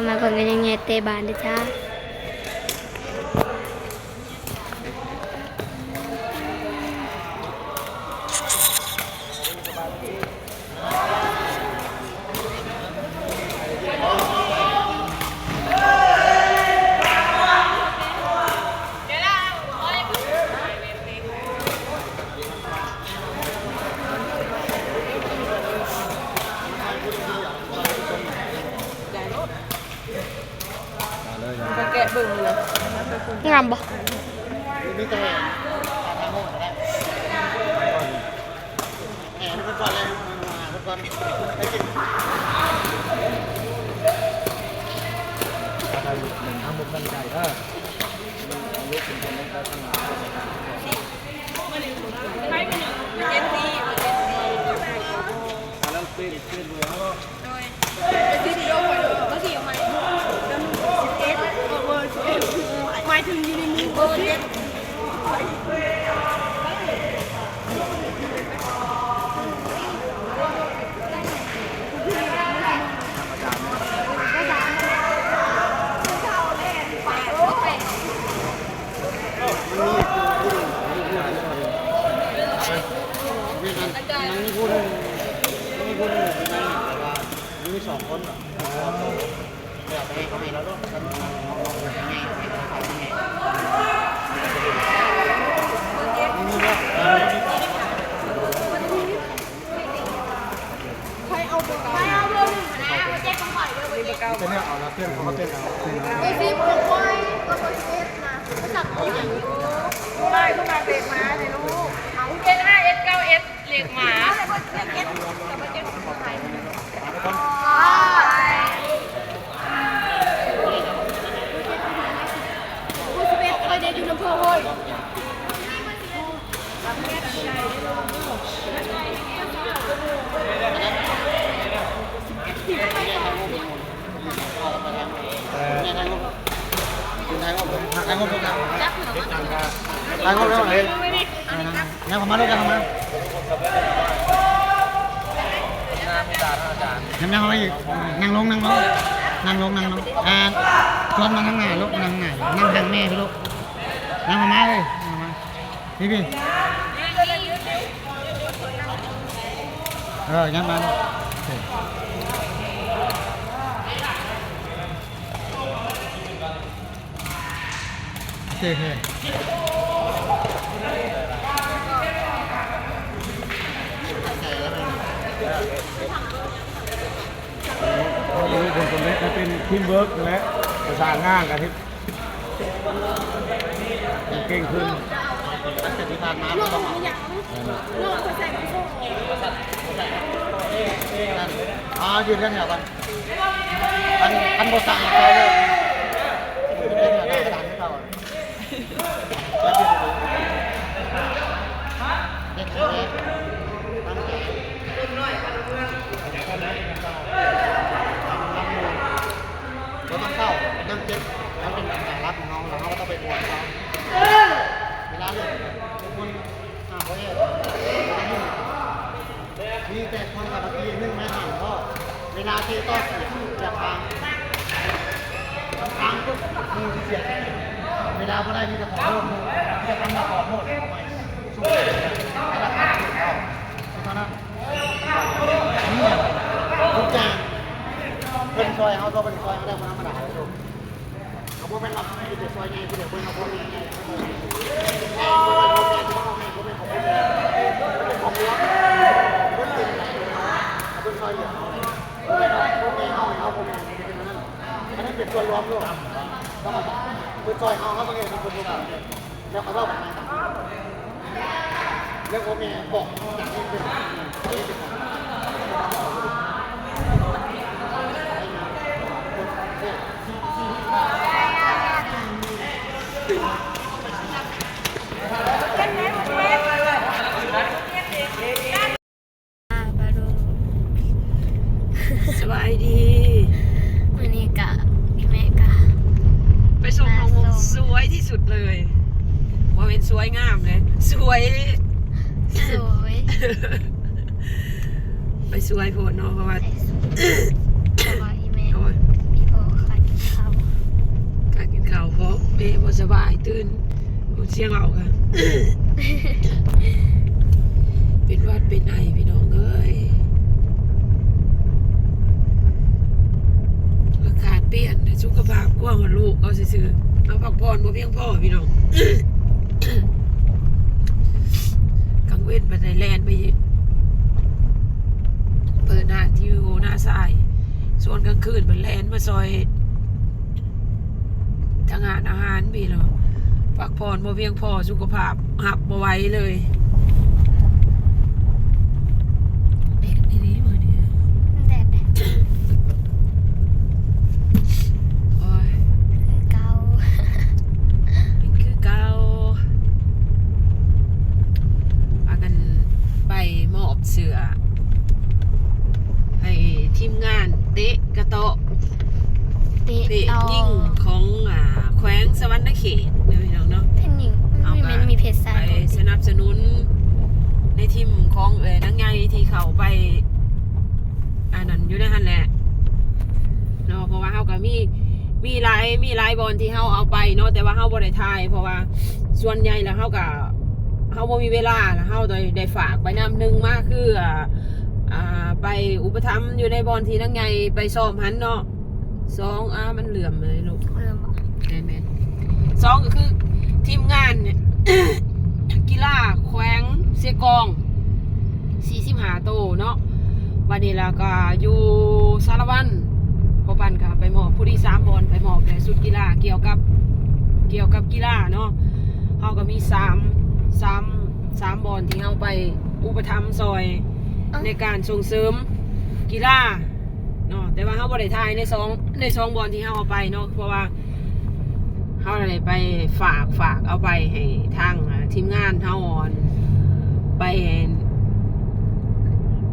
ก็มาเบิ่งกันยังไงเตะบานเด้อจ้า ไปแกะเบิ่งเลย งามบ่ นี่ตัวเองทำโม่ก็ได้แหมทุกคนเลย มาทุกคนได้กินทำบุญกันใจเออเจ็ดสี่ แล้วเป็นเป็นเลย ไปที่เดียวไปเลยเมื่อกี้เอาไหมแล้วมึงสิบเอ็ดเออเบอร์สิบเอ็ดหมายถึงอยูในมือเบอร์เจ็ด มีมันมันมีคนมีคนอยู่ในนั้นแต่ว่ามี สองคนอะเดี๋ยวไปให้เขาให้เราด้วยกันง่ายให้เขาเขาง่ายนี่ว่าใครเอาเบอร์ใครเอาเบอร์หนึ่งนะมาแจ้งของข่อยเบอร์เจ็ดจะเนี่ยเอาละเต้นเขาเต้นเอาเต้นเอาเบอร์สิบของข่อยก็เบอร์สิบเอ็ดนะจับตัวอย่างนี้ได้ต้องมาเบรกมาเลยลูกเอาเจ็ดห้าเอ็ดเก้าเอ็ดเหล็กหมาเบอร์เจ็ดเจ็ดกับเบอร์เจ็ดของข่อยอ๋อผู้สิบเอ็ดเคยได้อยู่ลำโพงเฮ้ย เนี่ยทางงบ ทางงบทางงบทางงบทางงบแล้วเลยเนี่ยผมมาด้วยกันมายังยังมาอีกนั่งลงนั่งลงนั่งลงนั่งลงอ่าชวนมาข้างหน้าลูกนั่งหน้านั่งทางแม่พี่ลูกนั่งมาเลยนั่งมาพี่พี่เออยังมาโอ เคโอเคลูกคนคนนี้เป็นทีมเวิร์กและประสานงานกันที่เก่งขึ้นตั้งแต่ที่ผ่านมาเราต้องอ๋อยืนเรื่องเดียวกันอันอันบทสั่งเขาเลยยื มีแต่คนกับทีนึ่งไม่หันก็เวลาเที่ต่อเสียงจะพังทางก็มือเสีย เวลาพอได้มีแต่ขอโทษมือจะทำมาขอโทษทำไมสู้ให้ราคาถูกต้องเท่านั้นนี่ทุกอย่างเป็นซอยเขาก็เป็นซอยเขาได้มาธรรมดาเลยลูกเขาบอกเป็นรับที่จะซอยไงที่เดี๋ยวเป็นเขาพูดไงเขาบอกเขาเป็นของเขาเป็นของเขาเป็นซอยเหลือเขาเลยพวกนี้เอาเอาพวกนี้เป็นนั้นอันนั้น เป็นส่วนรวมลูกต้องมาเป็นซอยเขาเขาต้องเองเป็นคนรวมแล้วเขาเล่าแบบนั้นแล้วผมเนี้บอกอย่างนี้เป็นเขาเป็น ยงามเลยสวย สวยไปสวยโพดเนาะเพราะว่า ไอ้เพราะว่าอีแม่โอ้ยอีพ่ขาาวการกินข้าวเพราะแม่บ่สบายตื่นบ่เสียงเราค่ะ เป็นวัดเป็นไอพี่น้องเอ้ยอากาศเปลี่ยนสุขภาพกว้างกวลูกเอาซื้อมเอาพักผ่อนบ่เพียงพ่อพี่น้อง เว้นไปในแลนไปเปิดหน้าทิวหน้าทราย ส่วนกลางคืนเป็นแลนมาซอยทางานอาหารพี่เนาะพักผ่อนบ่เพียงพอสุขภาพหับบ่ไว้เลยเด็กดีๆมื้อนี้ แดด โอ้ย คือเกา เป็นคือเก่าพากันไปมอบเสือ ให้ทีมงาน เตะกระโตะเตะเตะต่อยิ่งของอ่าแขวงสวรรณเขตเดี๋ยวพี่น้องเนาะเพนหญิงเอามีมามันมีเพจไซไปน์สนับสนุน ในทีมของเอ๋ยนังไงที่เขาไปอันนั้นอยู่ในหันแหละเนาะเพราะว่าเขาก็มีมีหลายมีหลายบอลที่เขาเอาไปเนาะแต่ว่าเขาบ่ได้ทาย เพราะว่าส่วนใหญ่แล้วเขาก็เขาบ่มีเวลาแล้วเขาได้ได้ฝากไปนำหนึ่งมากคือ อ่าอ่าไปอุปถัมภ์อยู่ในบอลที่นังไงไปซ้อมหันเนาะสองอ่ามันเหลื่อมเลยลูกเริ่มบอกแมนแมนสองก็คือทีมงานเนี่ย กีฬาแขวงเสียกองสี่สิบหาโตเนาะวันนี้แล้วก็อยู่สารวันพอปันก็ไปหมอบผู้ที่สามบอลไปหมอบในสุดกีฬาเกี่ยวกับเกี่ยวกับกีฬาเนาะเขาก็มีสามสามสามบอลที่เขาไปอุปถัมภ์ซอย ในการส่งเสริมกีฬาเนาะแต่ว่าเขาบริทายในสองในสองบอลที่เขาเอาไปเนาะเพราะว่าเขาอะไรไปฝากฝากเอาไปให้ทางอ่าทีมงานเขาอ่อนไป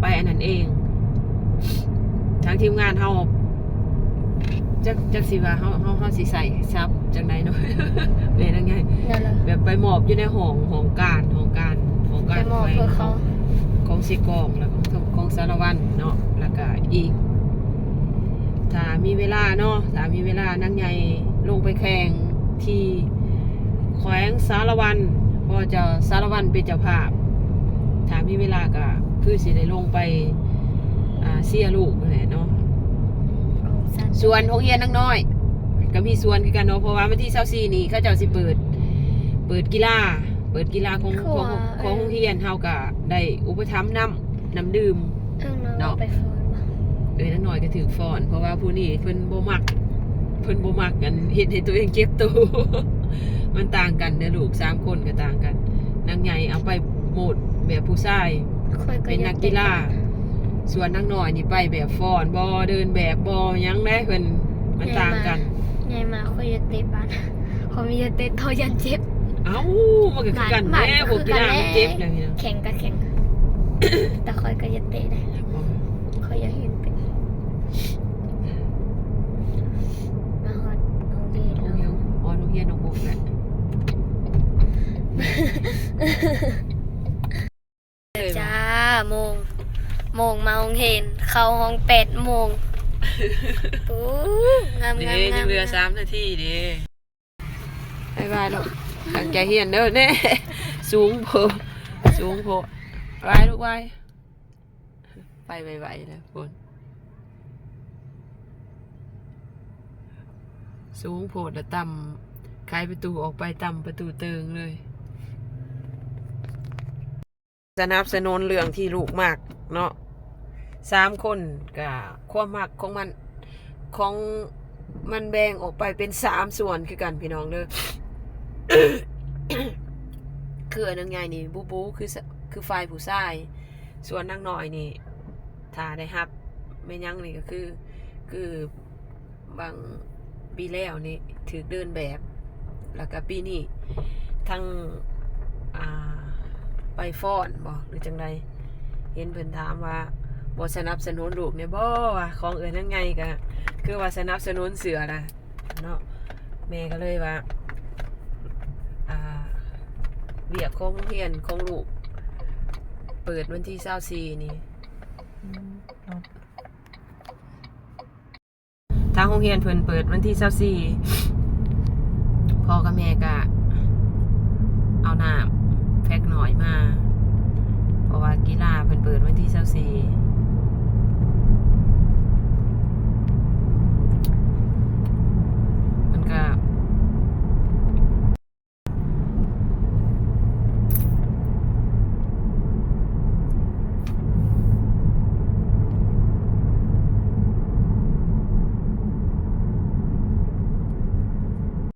ไปอันนั้นเองทางทีมงานเขาจักจักสิว่าเขาเขาเขาสิใส่ซับจังไดเนาะเป็นยังไงนั่นเลยแบบไปหมอบอยู่ในห้องห้องการห้องการห้องไปการมอบแขวงเพื่อเขา ของสิกองแล้วก็ของสารวัตรเนาะแล้วก็อีก ถ้ามีเวลาเนาะถ้ามีเวลานั่งใหญ่ลงไปแข่งที่แขวงสารวันเพอจะสารวันเป็นเจ้าภาพถ้ามีเวลาก็คือสิได้ลงไปอ่าเสียลูกนั่นแหละเนาะส่วนโรงเรียนนักน้อย ก็มีส่วนคือกันเนาะเพราะว่าวันที่24นี้เขาเจ้าสิเปิด เปิดกีฬาเปิดกีฬาของของของโรงเรียนเฮาก็ได้อุปถัมภ์น้ำน้ำดื่ม เออน้องเนาะไปฟ้อนมาเอ้ยนักน้อยก็ถือฟอน เพราะว่าผู้นี้เพิ่นบ่มัก เพิ่นบ่มักกันเฮ็ดให้ตัวเองเจ็บตัว มันต่างกันเด้อลูกสามคนก็ต่างกันนางใหญ่เอาไปโหมดแบบผู้ชายค่อยก็เป็นนักกีฬา ส่วนนางน้อยนี่ไปแบบฟอนบ่เดินแบบบ่หยังได้เพิ่นมันต่างกัน ใหญ่มาค่อยจะเตะบ้านเขามีจะเตะเขายันเจ็บ เอ้ามันก็คือกันหมาแน่หมาพวกกีฬาคือกันมันเจ็บแน่นะพี่น้องแข่งก็แข่งแต่ค่อยก็จะเตะได้ค่อยจะเห็นเป็นมาฮอดโรงเรียนโรงแล้เรียนวอ๋อโรงเรียนน้องมุกแหละจ้าโมงโมงมาโรงเรียนเข้าห้องแปดโมงปูงามเด้งามยังงามเหลือสามนาทีเด้บายบายลูก ตั้งใจเฮียนเด้อแน่สูงโพสูงโพไปลูกไปไปไวๆเลยคนสูงโพดต่ำคลายประตูออกไปต่ำประตูเติงเลย สนับสนุนเรื่องที่ลูกมาก เนาะสามคนกับความมักของมันของมันแบ่งออกไปเป็นสามส่วนคือกันพี่น้องเด้อ คืออันนังไงนี่บูบูคือคือฝ่ายผู้ชาย ส่วนนางน้อยนี่ถ้าได้ฮับไม่ยั้งนี่ก็คือ คือบางปีแล้วนี่ถือเดินแบบ แล้วก็ปีนี้ทั้งไปฟ้อนบ่หรือจังใดเห็นเพิ่นถามว่าบ่สนับสนุนลูกเนี่ยบ่ว่าของเอิ้นยังไงก็คือว่าสนับสนุนเสือนะเนาะแม่ก็เลยว่า เวียกของโรงเรียนของลูก เปิดวันที่24นี่ทางโรงเรียนเพิ่นเปิดวันที่24พพ่อกับแม่ก็เอาน้ำแพ็กหน่อยมา เพราะว่ากีฬาเพิ่นเปิดวันที่24